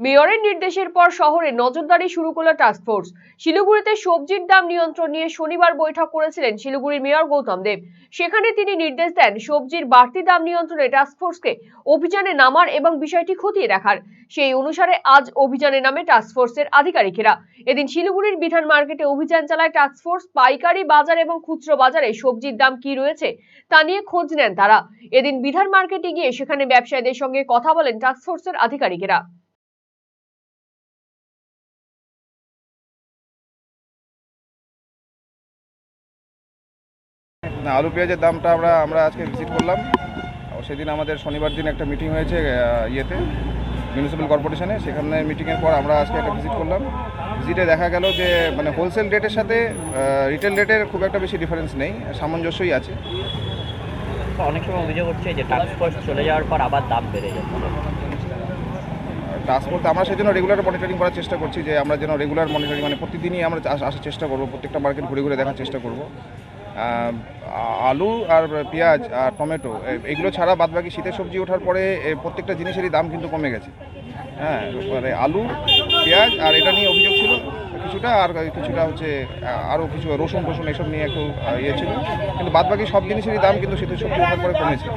মেয়রের নির্দেশের পর শহরে নজরদারি শুরু করল টাস্কফোর্স শিলিগুড়িতে সবজির দাম নিয়ন্ত্রণ নিয়ে শনিবার বৈঠক করেছিলেন শিলিগুড়ির মেয়র গৌতম দেব। সেখানে তিনি নির্দেশ দেন, সবজির বাড়তি দাম নিয়ন্ত্রণে টাস্কফোর্সকে অভিযানে নামার এবং বিষয়টি খতিয়ে দেখার। সেই অনুসারে আজ অভিযানে নামে টাস্কফোর্সের আধিকারিকেরা। এদিন শিলিগুড়ির বিধান মার্কেটে অভিযান চালায় টাস্কফোর্স পাইকারি বাজার এবং খুচরো বাজারে সবজির দাম কি রয়েছে তা নিয়ে খোঁজ নেন তারা। এদিন বিধান মার্কেটে গিয়ে সেখানে ব্যবসায়ীদের সঙ্গে কথা বলেন টাস্কফোর্সের আধিকারিকেরা। না আলু পেঁয়াজের দামটা আমরা আমরা আজকে ভিজিট করলাম। সেদিন আমাদের শনিবার দিন একটা মিটিং হয়েছে ইয়েতে মিউনিসিপ্যাল কর্পোরেশনে সেখানে মিটিংয়ের পর আমরা আজকে একটা ভিজিট করলাম। ভিজিটে দেখা গেল যে মানে হোলসেল রেটের সাথে রিটেল রেটের খুব একটা বেশি ডিফারেন্স নেই সামঞ্জস্যই আছে। অনেক সময় অভিযোগ হচ্ছে যে ফোর্স চলে যাওয়ার পর আবার দাম বেড়ে যাচ্ছে। ট্রান্সপোর্ট আমরা সেই জন্য রেগুলার মনিটরিং করার চেষ্টা করছি যে আমরা যেন রেগুলার মনিটরিং মানে প্রতিদিনই আমরা আসার চেষ্টা করব প্রত্যেকটা মার্কেট ঘুরে ঘুরে দেখার চেষ্টা করব। আলু আর পেঁয়াজ আর টমেটো এগুলো ছাড়া বাদবাকি শীতের সবজি ওঠার পরে প্রত্যেকটা জিনিসেরই দাম কিন্তু কমে গেছে। হ্যাঁ মানে আলু, পেঁয়াজ আর এটা নিয়ে অভিযোগ ছিল কিছুটা, আর কিছুটা হচ্ছে আরও কিছু রসুন টসুন এসব নিয়ে একটু ইয়ে ছিল। কিন্তু বাদবাকি সব জিনিসেরই দাম কিন্তু শীতের সবজি ওঠার পরে কমেছে।